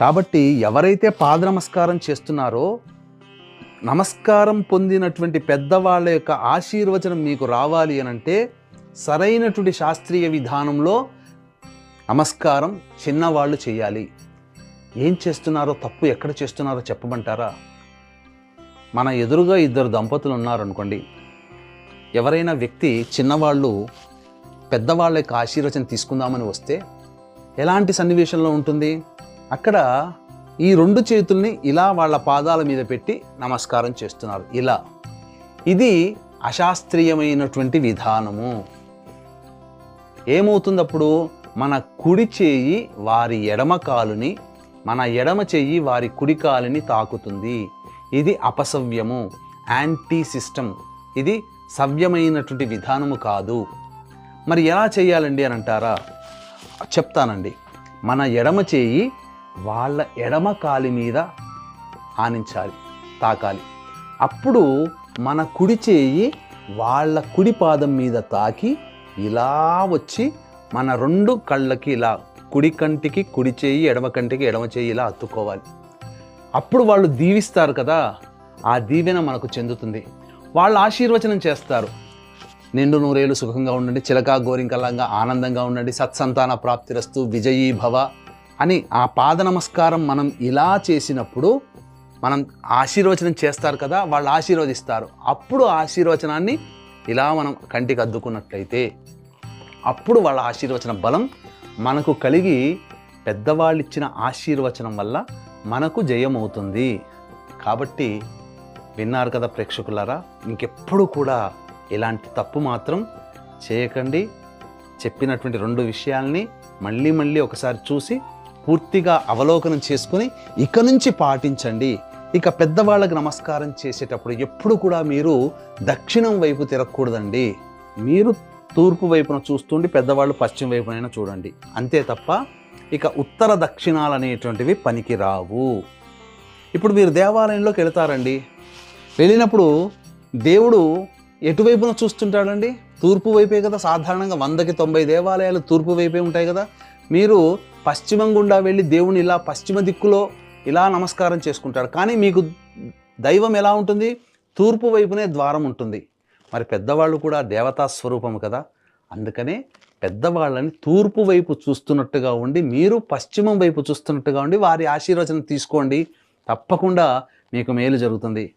కాబట్టి ఎవరైతే పాద నమస్కారం చేస్తున్నారో నమస్కారం పొందినటువంటి పెద్దవాళ్ళ యొక్క ఆశీర్వచనం మీకు రావాలి అని అంటే సరైనటువంటి శాస్త్రీయ విధానంలో నమస్కారం చిన్నవాళ్ళు చేయాలి. ఏం చేస్తున్నారో తప్పు ఎక్కడ చేస్తున్నారో చెప్పమంటారా? మన ఎదురుగా ఇద్దరు దంపతులు ఉన్నారనుకోండి ఎవరైనా వ్యక్తి చిన్నవాళ్ళు పెద్దవాళ్ళ యొక్క ఆశీర్వచనం తీసుకుందామని వస్తే ఎలాంటి సన్నివేశంలో ఉంటుంది? అక్కడ ఈ రెండు చేతుల్ని ఇలా వాళ్ళ పాదాల మీద పెట్టి నమస్కారం చేస్తున్నారు. ఇలా. ఇది అశాస్త్రీయమైనటువంటి విధానము. ఏమవుతుంది అప్పుడు మన కుడి చేయి వారి ఎడమ కాలుని మన ఎడమ చెయ్యి వారి కుడి కాలుని తాకుతుంది. ఇది అపసవ్యము. యాంటీ సిస్టమ్ ఇది సవ్యమైనటువంటి విధానము కాదు. మరి ఎలా చేయాలండి అని అంటారా? చెప్తానండి. మన ఎడమ చేయి వాళ్ళ ఎడమ కాలి మీద ఆనించాలి తాకాలి. అప్పుడు మన కుడి చేయి వాళ్ళ కుడి పాదం మీద తాకి ఇలా వచ్చి మన రెండు కళ్ళకి ఇలా కుడి కంటికి కుడి చేయి ఎడమ కంటికి ఎడమ చేయి ఇలా అత్తుకోవాలి. అప్పుడు వాళ్ళు దీవిస్తారు కదా ఆ దీవెన మనకు చెందుతుంది. వాళ్ళు ఆశీర్వచనం చేస్తారు. నిండు నూరేళ్ళు సుఖంగా ఉండండి చిలక గోరింకలంగా ఆనందంగా ఉండండి సత్సంతాన ప్రాప్తిరస్తు విజయీ భవ అని ఆ పాద నమస్కారం మనం ఇలా చేసినప్పుడు మనం ఆశీర్వచనం చేస్తారు కదా వాళ్ళు ఆశీర్వదిస్తారు. అప్పుడు ఆశీర్వచనాన్ని ఇలా మనం కంటికి అద్దుకున్నట్లయితే అప్పుడు వాళ్ళ ఆశీర్వచన బలం మనకు కలిగి పెద్దవాళ్ళు ఇచ్చిన ఆశీర్వచనం వల్ల మనకు జయమవుతుంది. కాబట్టి విన్నారు కదా ప్రేక్షకులారా ఇంకెప్పుడు కూడా ఇలాంటి తప్పు మాత్రం చేయకండి. చెప్పినటువంటి రెండు విషయాల్ని మళ్ళీ మళ్ళీ ఒకసారి చూసి పూర్తిగా అవలోకనం చేసుకుని ఇక నుంచి పాటించండి. ఇక పెద్దవాళ్ళకి నమస్కారం చేసేటప్పుడు ఎప్పుడు కూడా మీరు దక్షిణం వైపు తిరగకూడదండి. మీరు తూర్పు వైపున చూస్తుండి పెద్దవాళ్ళు పశ్చిమ వైపునైనా చూడండి. అంతే తప్ప ఇక ఉత్తర దక్షిణాలు అనేటువంటివి పనికి రావు ఇప్పుడు మీరు దేవాలయంలోకి వెళతారండి. వెళ్ళినప్పుడు దేవుడు ఎటువైపున చూస్తుంటాడండి? తూర్పు వైపే కదా సాధారణంగా వందకి తొంభై దేవాలయాలు తూర్పు వైపే ఉంటాయి కదా. మీరు పశ్చిమం గుండా వెళ్ళి దేవుని ఇలా పశ్చిమ దిక్కులో ఇలా నమస్కారం చేసుకుంటాడు. కానీ మీకు దైవం ఎలా ఉంటుంది? తూర్పు వైపునే ద్వారం ఉంటుంది. మరి పెద్దవాళ్ళు కూడా దేవతా స్వరూపం కదా. అందుకనే పెద్దవాళ్ళని తూర్పు వైపు చూస్తున్నట్టుగా ఉండి మీరు పశ్చిమం వైపు చూస్తున్నట్టుగా ఉండి వారి ఆశీర్వచనం తీసుకోండి. తప్పకుండా మీకు మేలు జరుగుతుంది.